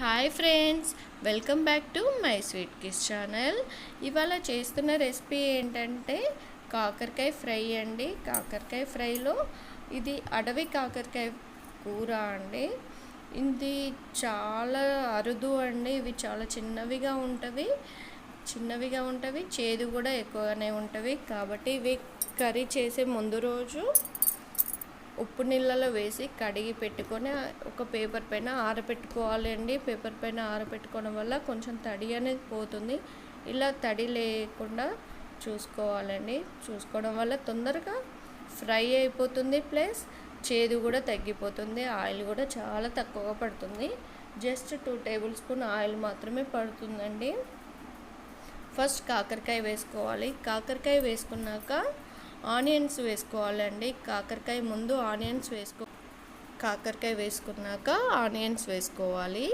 Hi friends welcome back to my sweet kiss channel. ఇవాళ చేస్తున్న recipe ఏంటంటే కాకరకాయ ఫ్రై అండి. కాకరకాయ ఫ్రైలో ఇది అడవి కాకరకాయ కూర అండి. ఇది చాలా అరుదు అండి. ఇవి చాలా చిన్నవిగా ఉంటవి. చిన్నవిగా ఉంటవి చేదు కూడా ఎక్కువగానే ఉంటవి. కాబట్టి ఇవి కర్రీ చేసే ముందు రోజు ఉప్పు నీళ్ళలో వేసి కడిగి పెట్టుకొని ఒక పేపర్ పైన ఆరబెట్టుకోవాలండి అండి. పేపర్ పైన ఆరబెట్టుకోవడం వల్ల కొంచెం తడి అనేది పోతుంది. ఇలా తడి లేకుండా చూసుకోవాలండి. చూసుకోవడం వల్ల తొందరగా ఫ్రై అయిపోతుంది ప్లస్ చేదు కూడా తగ్గిపోతుంది. ఆయిల్ కూడా చాలా తక్కువగా పడుతుంది. Just two tablespoon oil మాత్రమే పడుతుందండి. ఫస్ట్ కాకరకాయ వేసుకోవాలి. కాకరకాయ వేసుకున్నాక ఆనియన్స్ వేసుకోవాలండి. కాకరకాయ ముందు ఆనియన్స్ వేసుకో కాకరకాయ వేసుకున్నాక ఆనియన్స్ వేసుకోవాలి.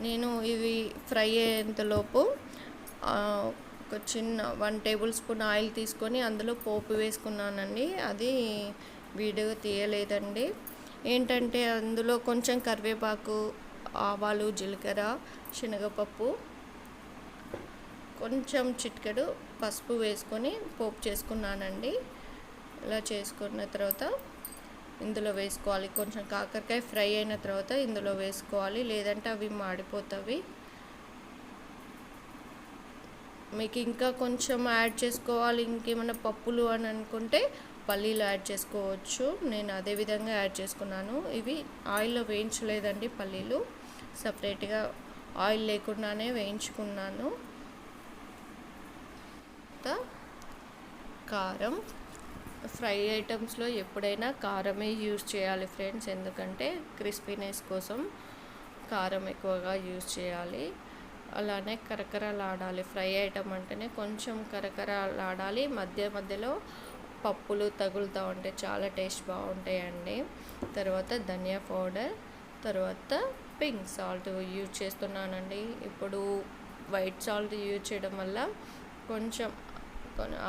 నేను ఇవి ఫ్రై అయ్యేంతలోపు ఒక చిన్న వన్ టేబుల్ స్పూన్ ఆయిల్ తీసుకొని అందులో పోపు వేసుకున్నానండి. అది వీడియో తీయలేదండి. ఏంటంటే అందులో కొంచెం కరివేపాకు ఆవాలు జీలకర్ర శనగపప్పు కొంచెం చిటికెడు పసుపు వేసుకొని పోపు చేసుకున్నానండి. ఇలా చేసుకున్న తర్వాత ఇందులో వేసుకోవాలి. కొంచెం కాకరకాయ ఫ్రై అయిన తర్వాత ఇందులో వేసుకోవాలి. లేదంటే అవి మాడిపోతాయి మీకు ఇంకా కొంచెం యాడ్ చేసుకోవాలి. ఇంకేమైనా పప్పులు అని అనుకుంటే పల్లీలు యాడ్ చేసుకోవచ్చు. నేను అదే విధంగా యాడ్ చేసుకున్నాను. ఇవి ఆయిల్లో వేయించలేదండి పల్లీలు. సపరేట్గా ఆయిల్ లేకుండానే వేయించుకున్నాను. కారం. ఫ్రై ఐటమ్స్లో ఎప్పుడైనా కారమే యూజ్ చేయాలి ఫ్రెండ్స్. ఎందుకంటే క్రిస్పీనెస్ కోసం కారం ఎక్కువగా యూజ్ చేయాలి. అలానే కరకరలాడాలి. ఫ్రై ఐటమ్ అంటేనే కొంచెం కరకరలాడాలి. మధ్య మధ్యలో పప్పులు తగులుతూ ఉంటే చాలా టేస్ట్ బాగుంటాయండి. తర్వాత ధనియా పౌడర్ తర్వాత పింక్ సాల్ట్ యూజ్ చేస్తున్నానండి. ఇప్పుడు వైట్ సాల్ట్ యూజ్ చేయడం వల్ల కొంచెం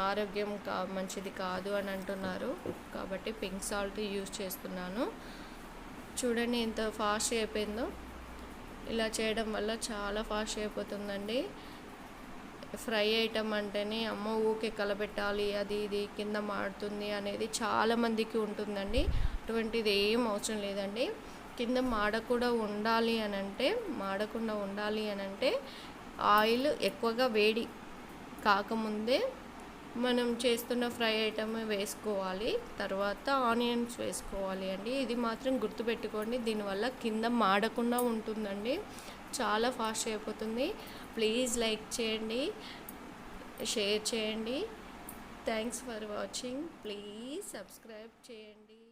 ఆరోగ్యం కా మంచిది కాదు అని అంటున్నారు. కాబట్టి పింక్ సాల్ట్ యూజ్ చేస్తున్నాను. చూడండి ఎంత ఫాస్ట్ అయిపోయిందో. ఇలా చేయడం వల్ల చాలా ఫాస్ట్ అయిపోతుందండి. ఫ్రై ఐటమ్ అంటేనే అమ్మ ఊకే కలబెట్టాలి అది ఇది కింద మాడుతుంది అనేది చాలామందికి ఉంటుందండి. అటువంటిది ఏం అవసరం లేదండి. కింద మాడకుండా ఉండాలి అని అంటే మాడకుండా ఉండాలి అని అంటే ఆయిల్ ఎక్కువగా వేడి కాకముందే మనం చేస్తున్న ఫ్రై ఐటమ్ వేసుకోవాలి. తర్వాత ఆనియన్స్ వేసుకోవాలి అండి. ఇది మాత్రం గుర్తుపెట్టుకోండి. దీనివల్ల కింద మాడకుండా ఉంటుందండి. చాలా ఫాస్ట్ అయిపోతుంది. ప్లీజ్ లైక్ చేయండి. షేర్ చేయండి. Thanks for watching. Please subscribe చేయండి.